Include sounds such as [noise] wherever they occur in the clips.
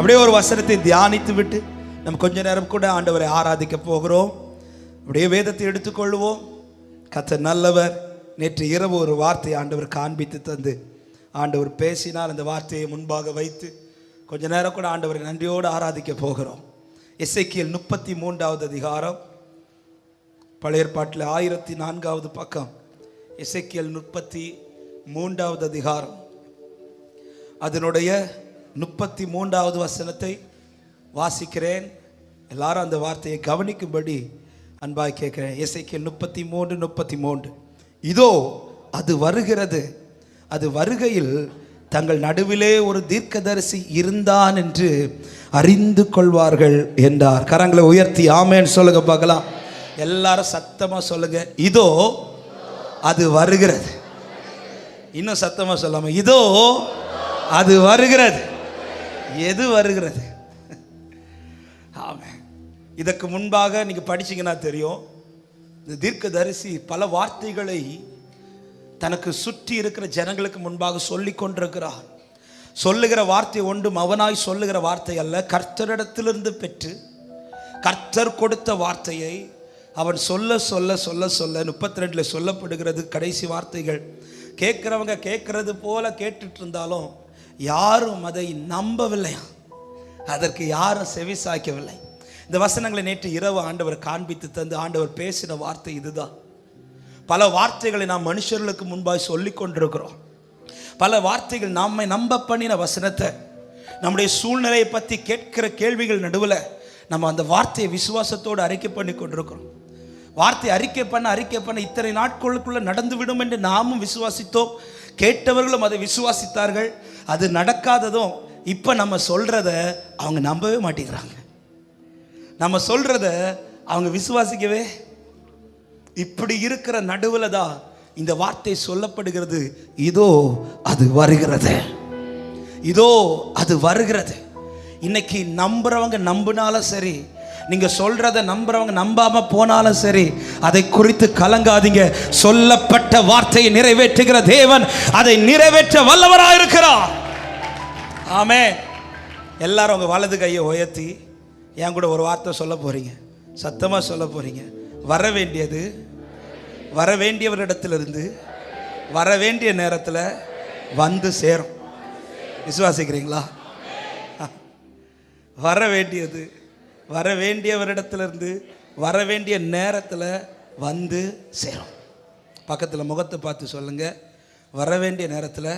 அப்படியே ஒரு வசனத்தை தியானித்து விட்டு நம்ம கொஞ்ச நேரம் கூட ஆண்டவரை ஆராதிக்க போகிறோம். அப்படியே வேதத்தை எடுத்துக்கொள்வோம். கத்த நல்லவர். நேற்று இரவு ஒரு வார்த்தையை ஆண்டவர் காண்பித்து தந்து ஆண்டவர் பேசினால் அந்த வார்த்தையை முன்பாக வைத்து கொஞ்ச நேரம் கூட ஆண்டவரை நன்றியோடு ஆராதிக்க போகிறோம். எஸ்ஐக்கியல் முப்பத்தி மூன்றாவது அதிகாரம் பழைய ஏற்பாட்டில் ஆயிரத்தி நான்காவது பக்கம். இசைக்கியல் முப்பத்தி மூன்றாவது அதிகாரம். அதனுடைய முப்பத்தி மூன்றாவது வசனத்தை வாசிக்கிறேன். எல்லாரும் அந்த வார்த்தையை கவனிக்கும்படி அன்பாய் கேட்கிறேன். இசைக்கு முப்பத்தி மூன்று முப்பத்தி மூன்று இதோ அது வருகிறது. அது வருகையில் தங்கள் நடுவிலே ஒரு தீர்க்கதரிசி இருந்தான் என்று அறிந்து கொள்வார்கள் என்றார். கரங்களை உயர்த்தி ஆமேன்னு சொல்லுங்க பார்க்கலாம். எல்லாரும் சத்தமாக சொல்லுங்க. இதோ அது வருகிறது. இன்னும் சத்தமாக சொல்லாம. இதோ அது வருகிறது. எது வருகிறது? ஆமாம் இதற்கு முன்பாக நீங்கள் படிச்சீங்கன்னா தெரியும் இந்த தீர்க்கதரிசி பல வார்த்தைகளை தனக்கு சுற்றி இருக்கிற ஜனங்களுக்கு முன்பாக சொல்லி கொண்டிருக்கிறார். சொல்லுகிற வார்த்தை ஒன்றும் அவனாய் சொல்லுகிற வார்த்தை அல்ல. கர்த்தரிடத்திலிருந்து பெற்று கர்த்தர் கொடுத்த வார்த்தையை அவன் சொல்ல சொல்ல சொல்ல சொல்ல முப்பத்தி ரெண்டில் சொல்லப்படுகிறது கடைசி வார்த்தைகள். கேட்குறவங்க கேட்கறது போல கேட்டுட்டு இருந்தாலும் யாரும் அதை நம்பவில்லையா? அதற்கு யாரும் செவி சாய்க்கவில்லை. இந்த வசனங்களை நேற்று இரவு ஆண்டவர் காண்பித்து தந்து ஆண்டவர் பேசின வார்த்தை இதுதான். பல வார்த்தைகளை நாம் மனுஷர்களுக்கு முன்பாக சொல்லி கொண்டிருக்கிறோம். பல வார்த்தைகள் நம்மை நம்ப பண்ணின வசனத்தை நம்முடைய சூழ்நிலையை பற்றி கேட்கிற கேள்விகள் நடுவில் நம்ம அந்த வார்த்தையை விசுவாசத்தோடு அறிக்கை பண்ணி கொண்டிருக்கிறோம். வார்த்தை அறிக்கை பண்ண அறிக்கை பண்ண இத்தனை நாட்களுக்குள்ளே நடந்துவிடும் என்று நாமும் விசுவாசித்தோம். கேட்டவர்களும் அதை விசுவாசித்தார்கள். அது நடக்காததும் இப்போ நம்ம சொல்கிறத அவங்க நம்பவே மாட்டேங்கிறாங்க. நம்ம சொல்கிறத அவங்க விசுவாசிக்கவே இப்படி இருக்கிற நடுவில் தான் இந்த வார்த்தை சொல்லப்படுகிறது. இதோ அது வருகிறது. இதோ அது வருகிறது. இன்னைக்கு நம்புறவங்க நம்பினாலும் சரி நீங்கள் சொல்கிறத நம்புறவங்க நம்பாமல் போனாலும் சரி அதை குறித்து கலங்காதீங்க. சொல்லப்பட்ட வார்த்தையை நிறைவேற்றுகிற தேவன் அதை நிறைவேற்ற வல்லவராக இருக்கிறார். ஆமே எல்லாரும் உங்கள் வலது கையை உயர்த்தி என் கூட ஒரு வார்த்தை சொல்ல போகிறீங்க சத்தமாக சொல்ல போகிறீங்க வர வேண்டியது வர வேண்டியவரிடத்திலிருந்து வர வேண்டிய நேரத்தில் வந்து சேரும். விசுவாசிக்கிறீங்களா? வர வேண்டியது வர வேண்டியவரிடத்துலேருந்து வர வேண்டிய நேரத்தில் வந்து சேரும். பக்கத்தில் முகத்தை பார்த்து சொல்லுங்கள் வர வேண்டிய நேரத்தில்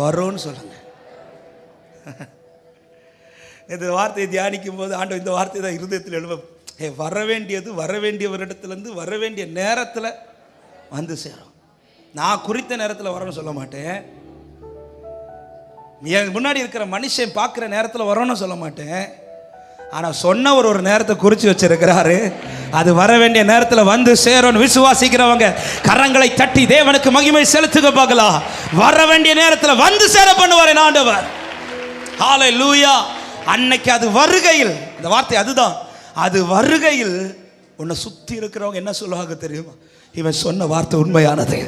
வரும்னு சொல்லுங்கள் [laughs] இந்த வார்த்தையை தியானிக்கும் போது ஆண்டவர் இந்த வார்த்தை தான் இருதயத்தில் எழுவ ஏ வர வேண்டியது வர வேண்டியவரிடத்துலேருந்து வர வேண்டிய நேரத்தில் வந்து சேரும். நான் குறித்த நேரத்தில் வரணும்னு சொல்ல மாட்டேன். எனக்கு முன்னாடி இருக்கிற மனுஷன் பார்க்குற நேரத்தில் வரணும்னு சொல்ல மாட்டேன். ஆனால் சொன்னவர் ஒரு நேரத்தை குறித்து வச்சிருக்கிறாரு. அது வர வேண்டிய நேரத்தில் வந்து சேரும்னு விசுவாசிக்கிறவங்க கரங்களை தட்டி தேவனுக்கு மகிமை செலுத்துக பார்க்கலாம் வர வேண்டிய நேரத்தில் வந்து சேர பண்ணுவார் ஆண்டவர். ஹாலை லூயா அன்னைக்கு அது வருகையில் இந்த வார்த்தை அதுதான். அது வருகையில் உன்னை சுற்றி இருக்கிறவங்க என்ன சொல்லுவாங்க தெரியுமா? இவன் சொன்ன வார்த்தை உண்மையானது.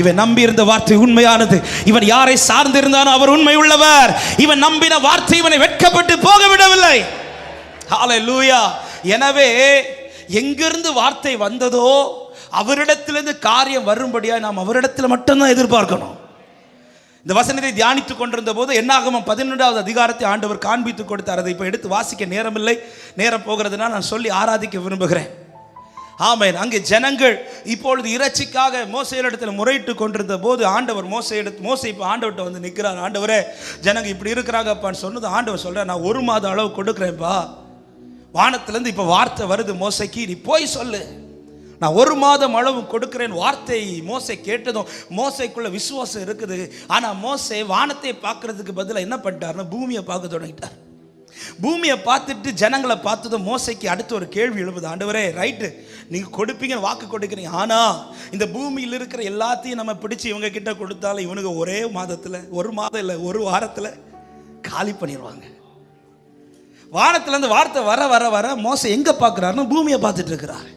இவன் நம்பி இருந்த வார்த்தை உண்மையானது. இவன் யாரை சார்ந்திருந்தானோ அவர் உண்மை உள்ளவர் இவன் நம்பின வார்த்தை இவனை வெட்கப்பட்டு போக விடவில்லை லூயா எனவே எங்கிருந்து வார்த்தை வந்ததோ அவரிடத்திலிருந்து காரியம் வரும்படியா நாம் அவரிடத்தில் மட்டும்தான் எதிர்பார்க்கணும். இந்த வசனத்தை தியானித்துக் கொண்டிருந்த போது என்னாகமம் பதினொன்றாவது அதிகாரத்தை ஆண்டவர் காண்பித்து கொடுத்தார். அதை இப்போ எடுத்து வாசிக்க நேரமில்லை. நேரம் போகிறதுனா நான் சொல்லி ஆராதிக்க விரும்புகிறேன். ஆமென். அங்கே ஜனங்கள் இப்பொழுது இறைச்சிக்காக மோசையிடத்தில் முறையிட்டு கொண்டிருந்த போது ஆண்டவர் மோசை எடுத்து மோசை இப்போ ஆண்டவர்கிட்ட வந்து நிற்கிறார் ஆண்டவரே ஜனங்க இப்படி இருக்கிறாங்கப்பான்னு சொன்னது ஆண்டவர் சொல்கிறார் நான் ஒரு மாதம் அளவு கொடுக்குறேன்ப்பா. வானத்திலேருந்து இப்போ வார்த்தை வருது மோசைக்கு நீ போய் சொல்லு. நான் ஒரு மாதம் அளவு கொடுக்கிறேன் வார்த்தை மோசை கேட்டதும் மோசைக்குள்ள விசுவாசம் இருக்குது. ஆனால் மோசை வானத்தை பார்க்கறதுக்கு பதிலாக என்ன பண்ணிட்டாருன்னா பூமியை பார்க்க தொடங்கிட்டார். பூமியை பார்த்துட்டு ஜனங்களை பார்த்ததும் மோசைக்கு அடுத்து ஒரு கேள்வி எழுபது ஆண்டவரே ரைட்டு நீங்கள் கொடுப்பீங்க வாக்கு கொடுக்குறீங்க. ஆனால் இந்த பூமியில் இருக்கிற எல்லாத்தையும் நம்ம பிடிச்சி இவங்க கிட்ட கொடுத்தாலும் இவனுங்க ஒரே மாதத்தில் ஒரு மாதம் இல்லை ஒரு வாரத்தில் காலி பண்ணிடுவாங்க வானத்துலேருந்து வார்த்தை வர வர வர மோசை எங்கே பார்க்குறாருன்னா பூமியை பார்த்துட்டு இருக்கிறார்.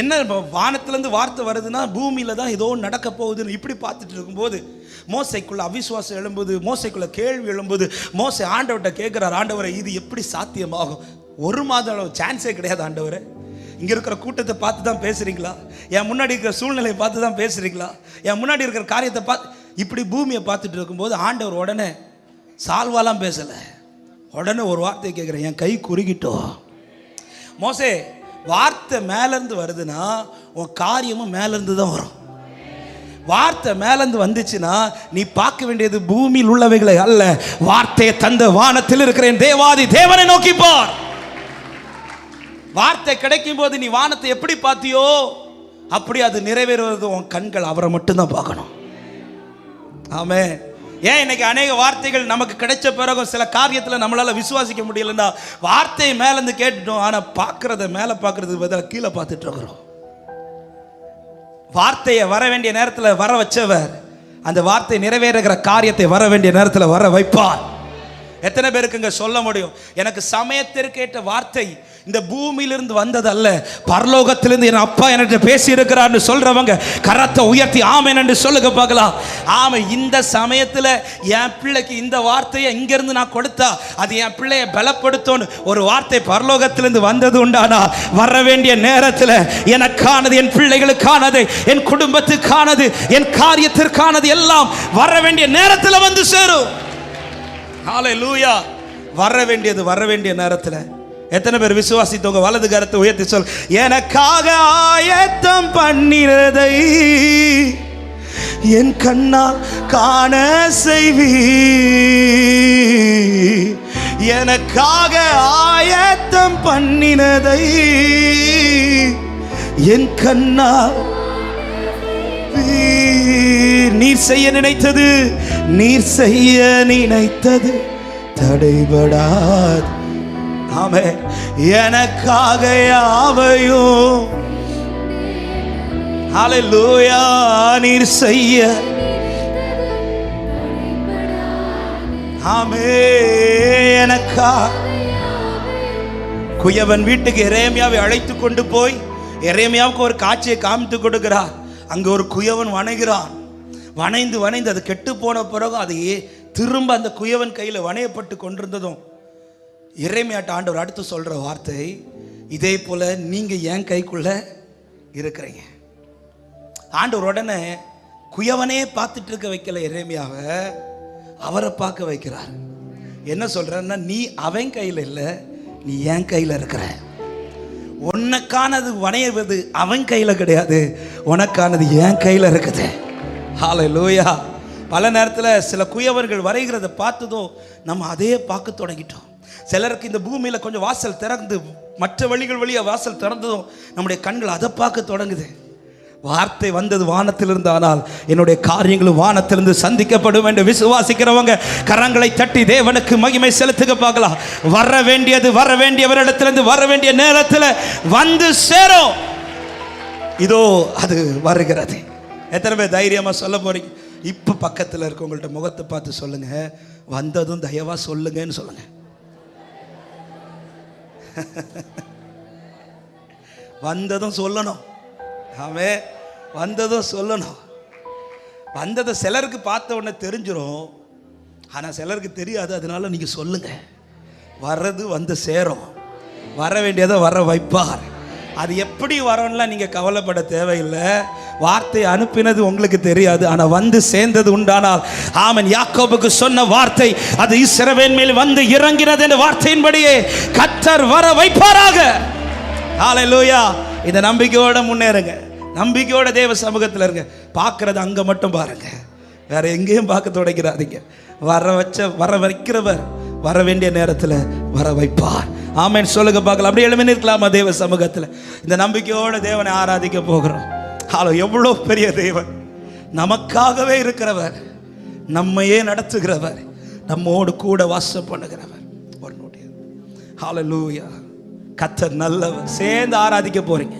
என்ன இப்போ வானத்துலேருந்து வார்த்தை வருதுன்னா பூமியில தான் ஏதோ நடக்க போகுதுன்னு இப்படி பார்த்துட்டு இருக்கும்போது மோசைக்குள்ள அவிசுவாசம் எழும்புது மோசைக்குள்ள கேள்வி எழும்புது மோசை ஆண்டவர்கிட்ட கேட்குறார் ஆண்டவரை இது எப்படி சாத்தியமாகும்? ஒரு மாதம் அளவு சான்ஸே கிடையாது ஆண்டவரே. இங்கே இருக்கிற கூட்டத்தை பார்த்து தான் பேசுறீங்களா? என் முன்னாடி இருக்கிற சூழ்நிலையை பார்த்து தான் பேசுறீங்களா? என் முன்னாடி இருக்கிற காரியத்தை பார்த்து இப்படி பூமியை பார்த்துட்டு இருக்கும்போது ஆண்டவர் உடனே சால்வாலாம் பேசலை. உடனே ஒரு வார்த்தையை கேட்குறேன் என் கை குறுகிட்டோ? மோசே வார்த்தை மேலேருந்து வருதுன்னா உன் காரியமும் மேலேருந்து தான் வரும். வார்த்தை மேலேருந்து வந்துச்சுன்னா நீ பார்க்க வேண்டியது பூமியில் உள்ளவைகளை அல்ல. வார்த்தையை தந்த வானத்தில் இருக்கிறேன். தேவாதி தேவனை நோக்கி பார். வார்த்தை கிடைக்கும் போது நீ வானத்தை எப்படி பார்த்தியோ அப்படி அது நிறைவேறுவது உன் கண்கள் அவரை மட்டும்தான் பார்க்கணும். ஆமே ஏன் இன்னைக்கு அநேக வார்த்தைகள் நமக்கு கிடைச்ச பிறகும் சில காரியத்தில் நம்மளால் விசுவாசிக்க முடியலன்னா வார்த்தையை மேலேருந்து கேட்டுட்டோம் ஆனால் பார்க்குறத மேலே பார்க்கறதுக்கு பதிலாக கீழே பார்த்துட்டு இருக்கிறோம். வார்த்தையை வர வேண்டிய நேரத்தில் வர வச்சவர் அந்த வார்த்தை நிறைவேறுகிற காரியத்தை வர வேண்டிய நேரத்தில் வர வைப்பார். எத்தனை பேருக்குங்க சொல்ல முடியும்? எனக்கு சமயத்திற்கேற்ற வார்த்தை இந்த பூமியிலிருந்து வந்ததல்ல. பரலோகத்திலிருந்து என் அப்பா என்கிட்ட பேசி இருக்கிறார்னு சொல்றவங்க கரத்தை உயர்த்தி ஆமை என்று சொல்லுங்க பார்க்கலாம். ஆமை இந்த சமயத்தில் என் பிள்ளைக்கு இந்த வார்த்தையை இங்கிருந்து நான் கொடுத்தா அது என் பிள்ளையை பலப்படுத்தும்னு ஒரு வார்த்தை பரலோகத்திலிருந்து வந்தது உண்டானா? வர வேண்டிய நேரத்தில் எனக்கானது என் பிள்ளைகளுக்கானது என் குடும்பத்துக்கானது என் காரியத்திற்கானது எல்லாம் வர வேண்டிய நேரத்தில் வந்து சேரும். ஹalleluya. வர வேண்டியது வர வேண்டிய நேரத்தில் எத்தனை பேர் விசுவாசித்தவங்க வலது கரத்தை உயர்த்தி சொல் எனக்காக ஆயத்தம் பண்ணினதை என் கண்ணால் காண செய்வி எனக்காக ஆயத்தம் பண்ணினதை என் கண்ணால் நீர் நீர் செய்ய நினைத்தது நீர் செய்ய நினைத்தது தடைபடாது. ஆமே. எனக்காக யாவையும் ஹalleluya நீர் செய்ய. ஆமே எனக்கா குயவன் வீட்டுக்கு எரேமியாவை அழைத்து கொண்டு போய் எரேமியாவுக்கு ஒரு காட்சியை காமித்து கொடுக்கிறார். அங்க ஒரு குயவன் வணைகிறான் வணைந்து வணைந்து அது கெட்டு போன பிறகு அதையே திரும்ப அந்த குயவன் கையில் வணையப்பட்டு கொண்டிருந்ததும் இறைமையாட்ட ஆண்டவர் அடுத்து சொல்கிற வார்த்தை இதே போல் நீங்கள் என் கைக்குள்ள இருக்கிறீங்க. ஆண்டவர் உடனே குயவனே பார்த்துட்டு இருக்க வைக்கல இறைமையாக அவரை பார்க்க வைக்கிறார். என்ன சொல்கிறன்னா நீ அவன் கையில் இல்லை நீ என் கையில் இருக்கிற. உனக்கானது வணையவது அவன் கையில் கிடையாது உனக்கானது என் கையில் இருக்குது. ஹாலை லூயா பல நேரத்தில் சில குயவர்கள் வரைகிறத பார்த்ததும் நம்ம அதே பார்க்க தொடங்கிட்டோம். சிலருக்கு இந்த பூமியில் கொஞ்சம் வாசல் திறந்து மற்ற வழிகள் வழியாக வாசல் திறந்ததும் நம்முடைய கண்கள் அதை பார்க்க தொடங்குது. வார்த்தை வந்தது வானத்திலிருந்து ஆனால் என்னுடைய காரியங்களும் வானத்திலிருந்து சந்திக்கப்படும் என்று விசுவாசிக்கிறவங்க கரங்களை தட்டி தேவனுக்கு மகிமை செலுத்துக பார்க்கலாம். வர வேண்டியது வர வேண்டியவரிடத்திலிருந்து வர வேண்டிய நேரத்தில் வந்து சேரும். இதோ அது வருகிறது. எத்தனை பேர் தைரியமாக சொல்ல போறீங்க? இப்போ பக்கத்தில் இருக்கவங்கள்ட்ட முகத்தை பார்த்து சொல்லுங்க. வந்ததும் தயவாக சொல்லுங்கன்னு சொல்லுங்கள் [laughs] வந்ததும் சொல்லணும். ஆமே வந்ததும் சொல்லணும். வந்ததை சிலருக்கு பார்த்த உடனே தெரிஞ்சிடும் ஆனால் சிலருக்கு தெரியாது. அதனால நீங்கள் சொல்லுங்க. வர்றது வந்து சேரும். வர வேண்டியதை வர வைப்பார். அது எப்படி வரோன்னா நீங்கள் கவலைப்பட தேவையில்லை. வார்த்தை அனுப்பினது உங்களுக்கு தெரியாது ஆனால் வந்து சேர்ந்தது உண்டானால். ஆமன். யாக்கோபுக்கு சொன்ன வார்த்தை அது இஸ்ரவேல் மேல் வந்து இறங்கினது என்ற வார்த்தையின்படியே கத்தர் வர வைப்பாராக. ஹalleluya. இந்த நம்பிக்கையோட முன்னேறுங்க. நம்பிக்கையோட தேவ சமூகத்தில் இருங்க. பார்க்கறது அங்கே மட்டும் பாருங்க. வேற எங்கேயும் பார்க்க தொடங்கிறாதீங்க வர வச்ச வர வைக்கிறவர் வர வேண்டிய நேரத்தில் வர வைப்பார். ஆமேன். சொல்லுங்க பார்க்கலாம். அப்படியே எழுமி நிற்கலாமா தேவ சமூகத்தில்? இந்த நம்பிக்கையோட தேவனை ஆராதிக்க போகிறோம். ஹலோ எவ்வளோ பெரிய தேவன்? நமக்காகவே இருக்கிறவர் நம்மையே நடத்துகிறவர் நம்மோடு கூட வாசம் பண்ணுகிறவர். ஒரு நோட்டி கத்தர் நல்லவர். சேர்ந்து ஆராதிக்க போறீங்க.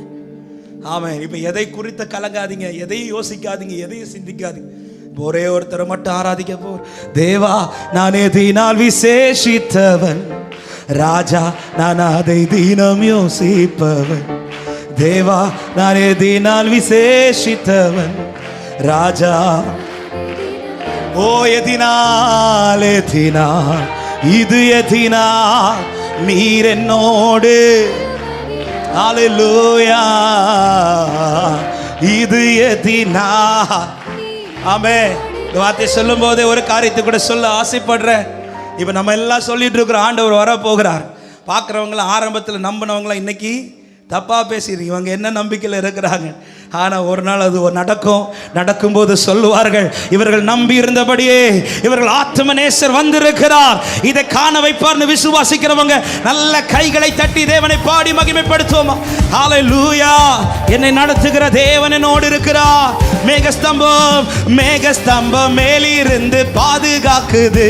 ஆமாம் இப்போ எதை குறித்து கலங்காதீங்க எதையும் யோசிக்காதீங்க எதையும் சிந்திக்காதீங்க. ஒரே ஒருத்தரை மட்டும் ஆராதிக்க போ. தேவா நான் எதினால் விசேஷித்தவன். ராஜா நான் அதை தினம் யோசிப்பவன். தேவா நான் எதினால் விசேஷித்தவன். ராஜா ஓ எதினால் எதினால் இது எதினால் நீர் என்னோடு. ஹalleluya இது எதினா. ஆமே இந்த வார்த்தையை சொல்லும் போதே ஒரு காரியத்தை கூட சொல்ல ஆசைப்படுறேன். இப்போ நம்ம எல்லாம் சொல்லிட்டு இருக்கிற ஆண்டவர் வரப்போகிறார். பார்க்குறவங்கள ஆரம்பத்தில் நம்பினவங்களாம் இன்னைக்கு? தப்பாக பேசிடுறீங்க. இவங்க என்ன நம்பிக்கையில் இருக்கிறாங்க? ஆனால் ஒரு நாள் அது நடக்கும். நடக்கும்போது சொல்லுவார்கள் இவர்கள் நம்பி இருந்தபடியே இவர்கள் ஆத்மநேசர் வந்திருக்கிறார். இதை காண வைப்பார்னு விசுவாசிக்கிறவங்க நல்ல கைகளை தட்டி தேவனை பாடி மகிமைப்படுத்துவோமா? ஹalleluya என்னை நடத்துகிற தேவன் என்னோடு இருக்கிறார். மேகஸ்தம்பம் மேகஸ்தம்பம் மேலிருந்து பாதுகாக்குது.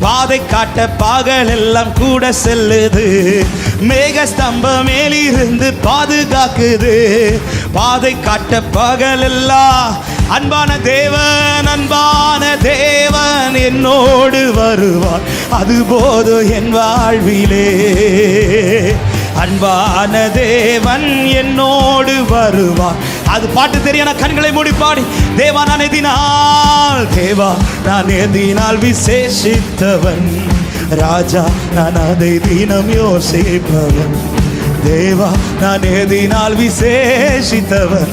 பாதை காட்ட பாகல் எல்லாம் கூட செல்லுது. மேகஸ்தம்பம் மேலிருந்து பாதுகாக்குது. பாதை காட்ட பகல் அன்பான தேவன் அன்பான தேவன் என்னோடு வருவார். அது போதும் என் வாழ்விலே. அன்பான தேவன் என்னோடு வருவார். அது பாட்டு தெரியான கண்களை மூடி பாடி. தேவா நான் எதினால் தேவா நான் எதினால் விசேஷித்தவன். ராஜா நான் அதை தினம் யோசிப்பவன். தேவா நான் எதினால் விசேஷித்தவர்.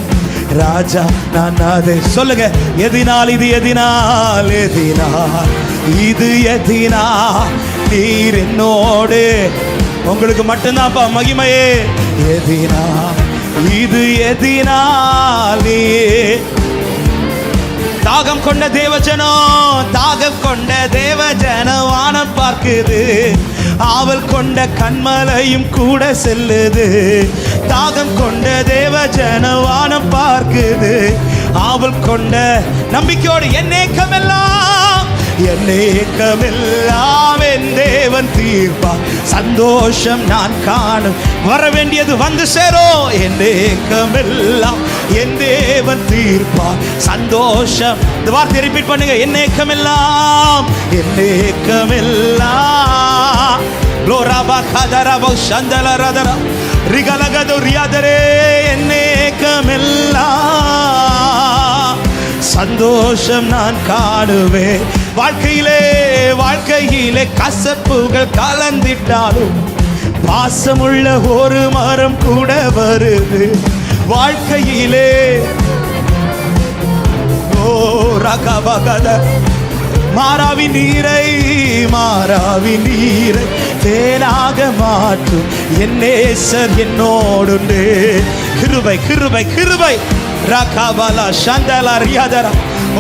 ராஜா நான் அதை சொல்லுங்க. எதினால் இது எதினால் எதினால் இது எதினா நீர் என்னோடு. உங்களுக்கு மட்டும்தான்ப்பா மகிமையே. எதினா இது எதினாலே தாகம் கொண்ட தேவஜனம் தாகம் கொண்ட தேவஜனம் வானம் பார்க்குது. ஆவல் கொண்ட கண்மலையும் கூட செல்லுது. தாகம் கொண்ட தேவ ஜனவானம் பார்க்குது. ஆவல் கொண்ட நம்பிக்கையோடு என் ஏக்கமெல்லாம் என் ஏக்கமெல்லாம் என் தேவன் தீர்ப்பா. சந்தோஷம் நான் காணும். வர வேண்டியது வந்து சேரும் என் ஏக்கமெல்லாம் என் தேவன் தீர்ப்பா. சந்தோஷம். இந்த வார்த்தை ரிப்பீட் பண்ணுங்க. என் ஏக்கமெல்லாம் என் ஏக்கமெல்லாம். லோராபா கதரபோ சந்தல ரதரா ரிகலகது ரியாதரே என் சந்தோஷம் நான் காணுவேன் வாழ்க்கையிலே வாழ்க்கையிலே கசப்புகள் கலந்திட்டாலும் பாசமுள்ள ஒரு மரம் கூட வருது வாழ்க்கையிலே ஓ ரகபகத மாறாவி நீரை மாறாவி நீரை தேனாக மாற்றும். என் நேசர் என்னோடுண்டு. கிருபை கிருபை கிருபை. ரகபல சந்தல ரியாதரா.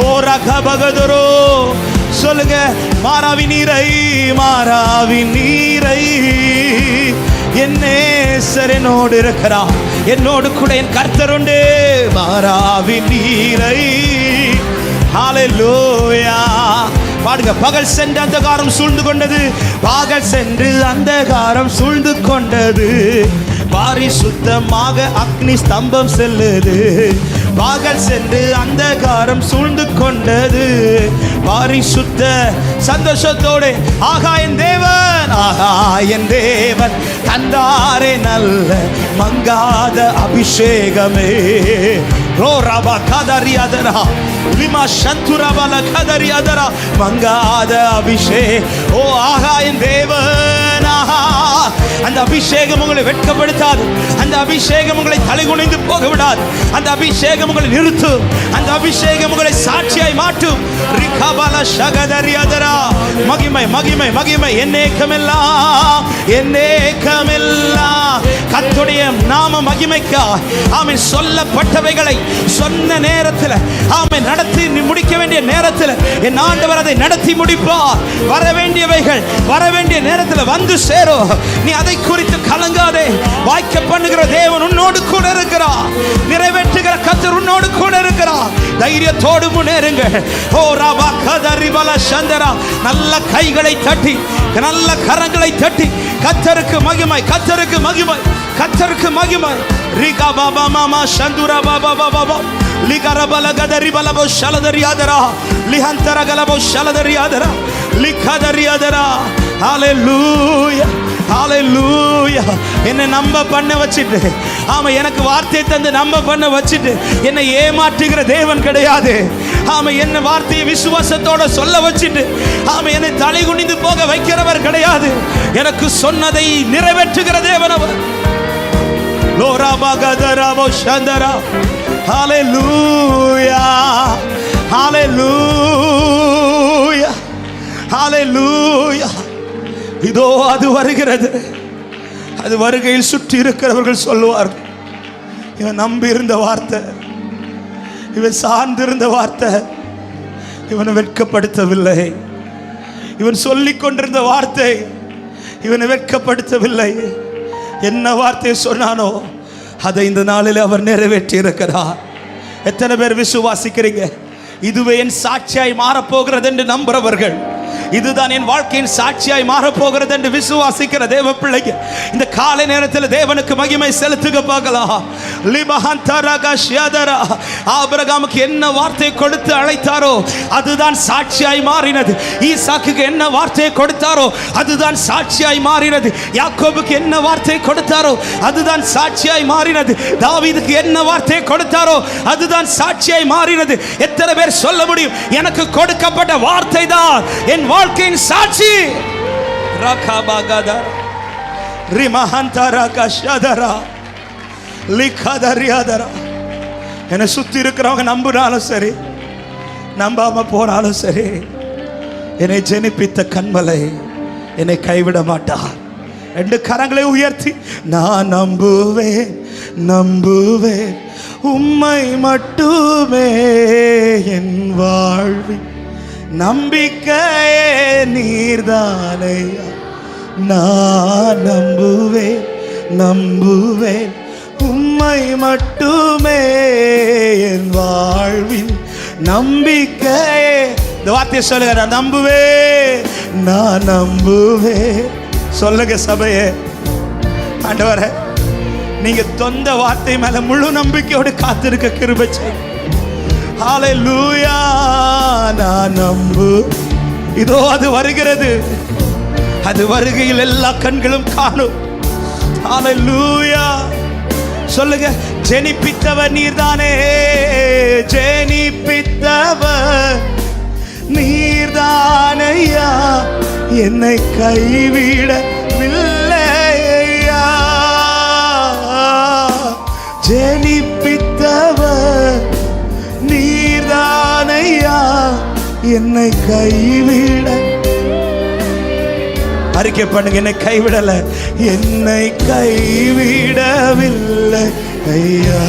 ஓ ரகபகதரோ. சொல்லுங்க மாறாவி நீரை மாறாவி நீரை. என்னே நேசர் என்னோடு இருக்கிறார். என்னோடு கூட என் கர்த்தர் உண்டு. மாறாவி நீரை. லோயா பாடுங்க. பகல் சென்று அந்தகாரம் சூழ்ந்து கொண்டது. பகல் சென்று அந்தகாரம் சூழ்ந்து கொண்டது. பாரிசுத்தமாக அக்னி ஸ்தம்பம் செல்லுது. பகல் சென்று அந்தகாரம் சூழ்ந்து கொண்டது. பாரிசுத்த சந்தோஷத்தோடு ஆகா என் தேவன் ஆகா என் தேவன் தந்தாரே நல்ல மங்காத அபிஷேகமே. ரோ ரபா கதறியாதரா லிமா சந்துரபல கதறியாதரா மங்காத அபிஷேக் ஓ ஆகா என் தேவன் ஆஹா அந்த அபிஷேகம் உங்களை வெட்கப்படுத்தாது. அந்த அபிஷேகம் உங்களை தலைகுனிந்து போக விடாது அந்த அபிஷேகம் உங்களை நிறுத்தும். அந்த அபிஷேகம் உங்களை சாட்சியாய் மாற்றும். ரிகபல சகதரியதரா மகிமை மகிமை மகிமை. என்னேக்கமெல்லாம் என்னேக்கமெல்லாம் கத்துடைய நாம மகிமைக்கா. ஆமீன். சொல்லப்பட்டவைகளை சொன்ன நேரத்தில் ஆமை நடத்தி முடிக்க வேண்டிய நேரத்தில் என் ஆண்டவர் அதை நடத்தி முடிப்பார். வர வேண்டியவைகள் வர வேண்டிய நேரத்தில் வந்து சேரும். நீ அதை குறித்து கலங்காதே. வாய்க்க பண்ணுகிற தேவன் உன்னோடு கூட இருக்கிறார். நிறைவேற்றுகிற கத்தர் உன்னோடு கூட இருக்கிறார். தைரியத்தோடு முன்னேறுங்கள். ஓ ரபா சந்தரா நல்ல கைகளை தட்டி நல்ல கரங்களை தட்டி கத்தருக்கு மகிமை கத்தருக்கு மகிமை கத்தருக்கு மகிமை. ரிகா பாபா மாமா சந்துரா பாபா பாபா பாபா லிகரபல கதரி பலபோ ஷலதரியாதரா லிஹந்தர கலபோ ஷலதரியாதரா லிகதரியாதரா ஹalleluya. ஹalleluya என்னை நம்ப பண்ண வச்சிட்டு. ஆமா எனக்கு வார்த்தையை தந்து நம்ப பண்ண வச்சிட்டு. என்னை ஏமாற்றுகிற தேவன் கிடையாது. ஆமா என்ன வார்த்தையை விசுவாசத்தோட சொல்ல வச்சிட்டு. ஆமா என்னை தலை குனிந்து போக வைக்கிறவர் கிடையாது. எனக்கு சொன்னதை நிறைவேற்றுகிற தேவன் அவர். லோரா பகதரா சந்தரா. ஹalleluya ஹalleluya ஹalleluya இதோ அது வருகிறது. அது வருகையில் சுற்றி இருக்கிறவர்கள் சொல்லுவார் இவன் நம்பி இருந்த வார்த்தை இவன் சார்ந்திருந்த வார்த்தை இவனை வெட்கப்படுத்தவில்லை. இவன் சொல்லிக் கொண்டிருந்த வார்த்தை இவனை வெட்கப்படுத்தவில்லை. என்ன வார்த்தையை சொன்னானோ அதை இந்த நாளில் அவர் நிறைவேற்றி இருக்கிறார் எத்தனை பேர் விசுவாசிக்கிறீங்க? இதுவே என் சாட்சியாய் மாறப்போகிறது என்று நம்புறவர்கள் இதுதான் என் வாழ்க்கையின் சாட்சியாய் மாறப்போகிறது என்று விசுவாசிக்கிற தேவ பிள்ளைக்கு இந்த காலை நேரத்தில் தேவனுக்கு மகிமை செலுத்துக பார்க்கலாம் ஆபிரகாமுக்கு என்ன வார்த்தை கொடுத்து அழைத்தாரோ அதுதான் சாட்சியாய் மாறினது. ஈசாக்குக்கு என்ன வார்த்தையை கொடுத்தாரோ அதுதான் சாட்சியாய் மாறினது. யாக்கோபுக்கு என்ன வார்த்தை கொடுத்தாரோ அதுதான் சாட்சியாய் மாறினது. தாவீதுக்கு என்ன வார்த்தையை கொடுத்தாரோ அதுதான் சாட்சியாய் மாறினது. எத்தனை பேர் சொல்ல முடியும்? எனக்கு கொடுக்கப்பட்ட வார்த்தை தான் என் வாழ்க்கையின் சாட்சி. ரகாபாகதா ரிமஹந்தரா கஷதரா லிகதரியாதரா. என்னை சுத்தி இருக்கிறவங்க நம்பினாலும் சரி நம்பாம போனாலும் சரி என்னை ஜெனிப்பித்த கண்மலை என்னை கைவிட மாட்டார். ரெண்டு கரங்களை உயர்த்தி நான் நம்புவேன் நம்புவேன். உம்மை மட்டுமே என் வாழ்வி நம்பிக்கையே நீர்தானையா? நான் நம்புவேன் நம்புவேன். உம்மை மட்டுமே என் வாழ்வின் நம்பிக்கையே. இந்த வார்த்தையை சொல்லுங்க நான் நம்புவேன் நான் நம்புவேன். சொல்லுங்க சபையே. ஆண்டவரே நீங்க தொந்த வார்த்தை மேல முழு நம்பிக்கையோடு காத்திருக்க கிருபை நான் நம்பு. இதோ அது வருகிறது. அது வருகையில் எல்லா கண்களும் காணும். ஹalleluya. சொல்லுங்க ஜெனிப்பித்தவர் நீர்தானே? ஜெனிப்பித்தவர் நீர்தானையா? என்னை கைவிடவில்லையா? ஜெனிப்பித்தவர் என்னை கைவிட. அறிக்கை பண்ணுங்க என்னை கைவிடல. என்னை கைவிடவில்லை. ஐயா.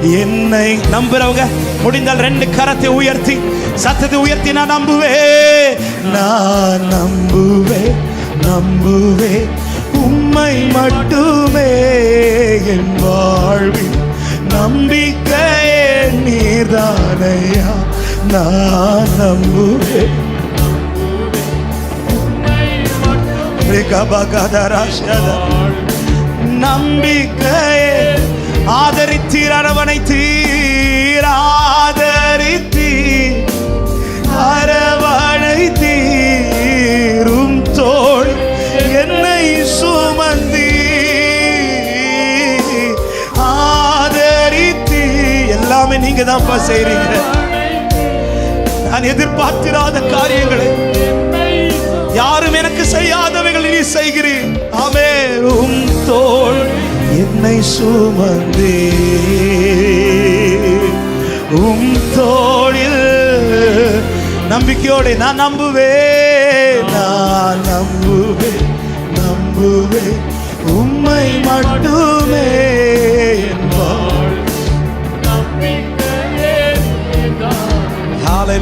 என்னை நம்புறவங்க முடிந்தால் ரெண்டு கரத்தை உயர்த்தி சத்தத்தை உயர்த்தி நான் நம்புவேன் நான் நம்புவேன் நம்புவேன் உம்மை மட்டுமே என் வாழ்வில் நம்பிக்கையே நீர்தானையா நான் நம்புவேன் நம்பிக்கையே ஆதரித்தீர் அரவணைத்தீர் ஆதரித்தீர் அரவணைத்தீரும் தோல் என்னை சுமந்தி ஆதரித்தி எல்லாமே நீங்க தான்ப்பா செய்றீங்க. நான் எதிர்பார்த்திராத காரியங்களை யாரும் எனக்கு செய்யாதவைகள் நீ செய்கிறேன் ஆமே உம் தோல் என்னை சுமந்தே. உம் தோழில் நம்பிக்கையோடு நான் நம்புவேன். நான் நம்புவேன் நம்புவேன். உம்மை மட்டும்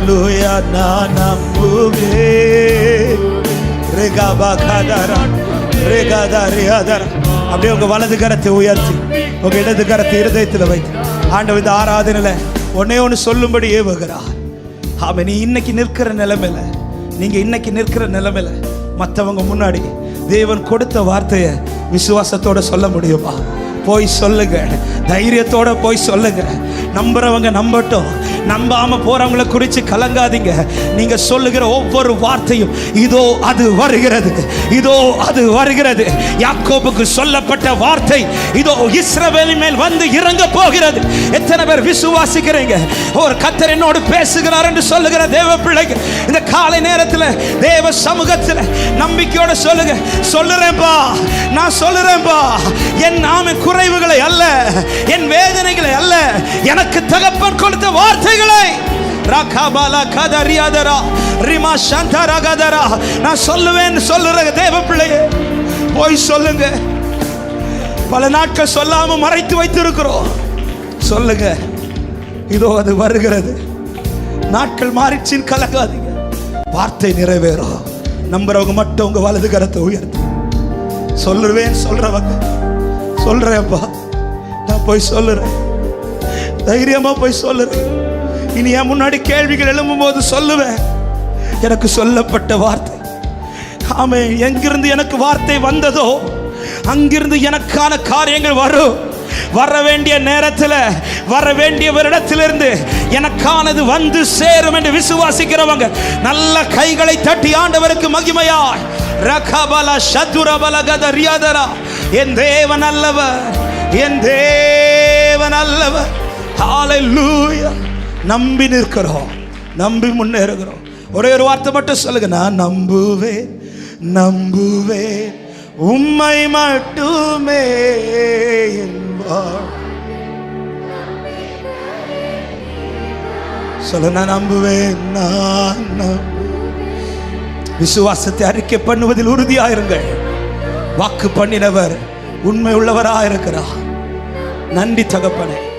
ஹalleluya நான் நம்புவேன் ரெகாபா கதரா ரெகாதரியாதரா அப்படியே உங்க வலது கரத்தை உயர்த்தி உங்க இடது கரத்தை இருதயத்தில் வைத்து. ஆண்டவர் இந்த ஆராதனையில ஒன்னே ஒன்று சொல்லும்படி ஏவுகிறார் ஆமாம் நீ இன்னைக்கு நிற்கிற நிலைமையில நீங்க இன்னைக்கு நிற்கிற நிலைமையில மற்றவங்க முன்னாடி தேவன் கொடுத்த வார்த்தையை விசுவாசத்தோட சொல்ல முடியுமா? போய் சொல்லுங்க தைரியத்தோட போய் சொல்லுங்க. நம்புறவங்க நம்பட்டும் நம்பாம போறவங்களை குறித்து கலங்காதீங்க. நீங்க சொல்லுகிற ஒவ்வொரு வார்த்தையும் இதோ அது வருகிறது இதோ அது வருகிறது. யாக்கோபுக்கு சொல்லப்பட்ட வார்த்தை இதோ இஸ்ரவேலின் மேல் வந்து இறங்க போகிறது. எத்தனை பேர் விசுவாசிக்கிறீங்க? ஒரு கத்தர் என்னோடு பேசுகிறார் என்று சொல்லுகிற தேவ பிள்ளைக்கு இந்த காலை நேரத்தில் தேவ சமூகத்தில் நம்பிக்கையோட சொல்லுங்க சொல்லுறேன்பா நான் சொல்லுறேன்பா என் நாம குறைவுகளை அல்ல என் வேதனைகளை அல்ல எனக்கு தகப்பன் கொடுத்த வார்த்தைகளை ராகாபாலா கதரியாதரா ரிமா சந்த ரகதரா நான் சொல்லுவேன் சொல்லுற தேவ பிள்ளையே போய் சொல்லுங்க. பல நாட்கள் சொல்லாம மறைத்து வைத்திருக்கிறோம். சொல்லுங்க. இதோ அது வருகிறது. நாட்கள் மாறிச்சின்னு கலக்காதீங்க வார்த்தை நிறைவேறும். நம்புறவங்க மட்டும் உங்க வலது கரத்தை உயர்த்து. சொல்லுவேன் சொல்றவங்க. சொல்றேன்ப்பா. நான் போய் சொல்லுறேன். தைரியமா போய் சொல்லுறேன். இனி என் முன்னாடி கேள்விகள் எழும்பும் போது சொல்லுவேன். எனக்கு சொல்லப்பட்ட வார்த்தை. ஆமே எங்கிருந்து எனக்கு வார்த்தை வந்ததோ அங்கிருந்து எனக்கான காரியங்கள் வரும். வர வேண்டிய நேரத்தில் வர வேண்டியவரிடத்திலிருந்து எனக்கானது வந்து சேரும் என்று விசுவாசிக்கிறவங்க நல்ல கைகளை தட்டி ஆண்டவருக்கு மகிமையாய். ரகபல சதுரபல கத ரியாதரா என் தேவன் அல்லவர் என் தேவன் அல்லவர் ஹalleluya நம்பி நிற்கிறோம். நம்பி முன்னேறுகிறோம். ஒரே ஒரு வார்த்தை மட்டும் சொல்லுங்க. நான் நம்புவேன் நம்புவேன். உம்மை மட்டுமே என்பார். சொல்ல நான் நம்புவேன் நான் விசுவாசத்தை அறிக்கை பண்ணுவதில் உறுதியாயிருங்கள். வாக்கு பண்ணினவர் உண்மை உள்ளவராயிருக்கிறார். நன்றி தகப்பனே.